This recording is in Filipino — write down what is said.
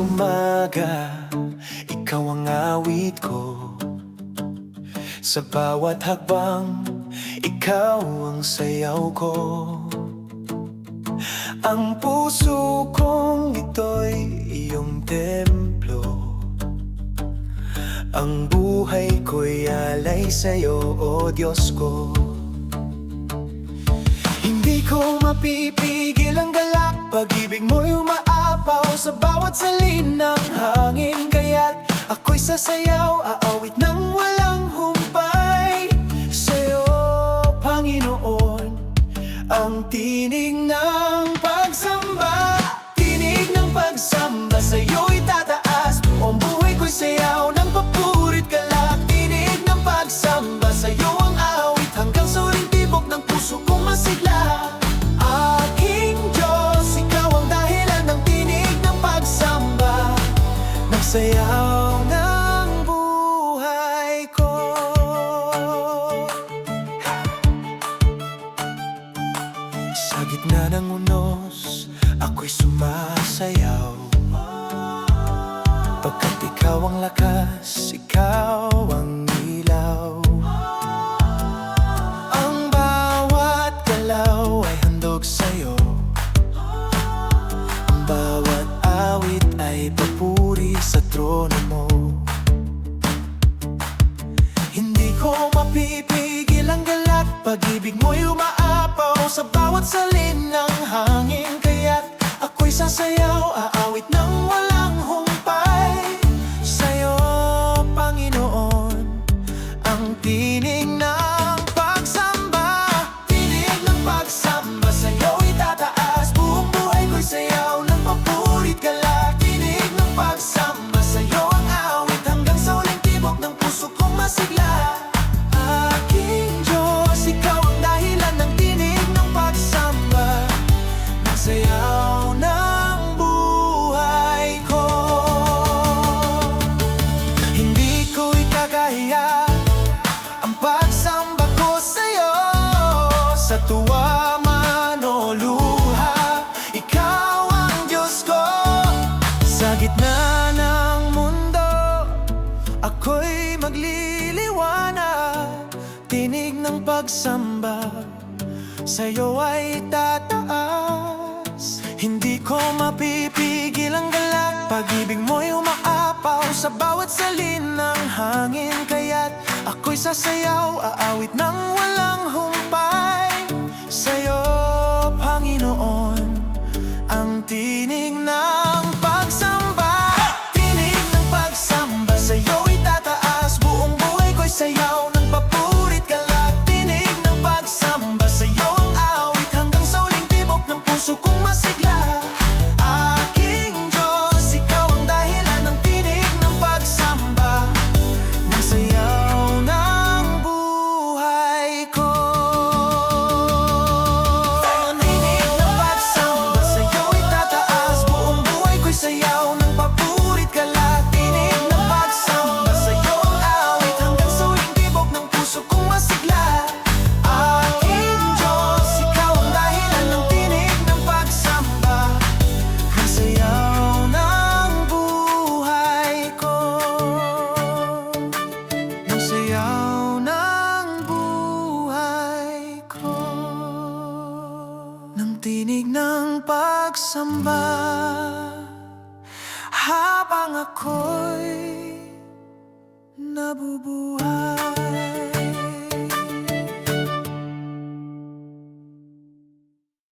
umaga Ikaw ang awit ko. Sa bawat hakbang Ikaw ang sayaw ko. Ang puso kong ito'y iyong templo. Ang buhay ko'y alay sa'yo, O Diyos ko. Hindi ko mapipigil ang galak Pag-ibig mo'y umaapaw Sa bawat salin ng hangin. Kaya't ako'y sasayaw Aawit ng walang humpay. Sa'yo, Panginoon Ang tinig ng sayaw ng buhay ko. Sa gitna ng unos, ako'y sumasayaw. Pagkat ikaw ang lakas, sa trono mo. Hindi ko mapipigil ang galak Pag-ibig mo'y umaapaw Sa bawat salin ng hangin. Kaya't ako'y sasayaw Aawit ng walang humpay. Sa'yo, Panginoon Ang tinig ng Sa tuwa man o luha Ikaw ang Diyos ko. Sa gitna ng mundo Ako'y magliliwanag Tinig ng pagsamba Sa'yo ay tataas. Hindi ko mapipigil ang galak Pag-ibig mo'y umaapaw Sa bawat salin ng hangin. Kaya't ako'y sasayaw Aawit ng walang tinig ng pagsamba. Habang ako'y nabubuhay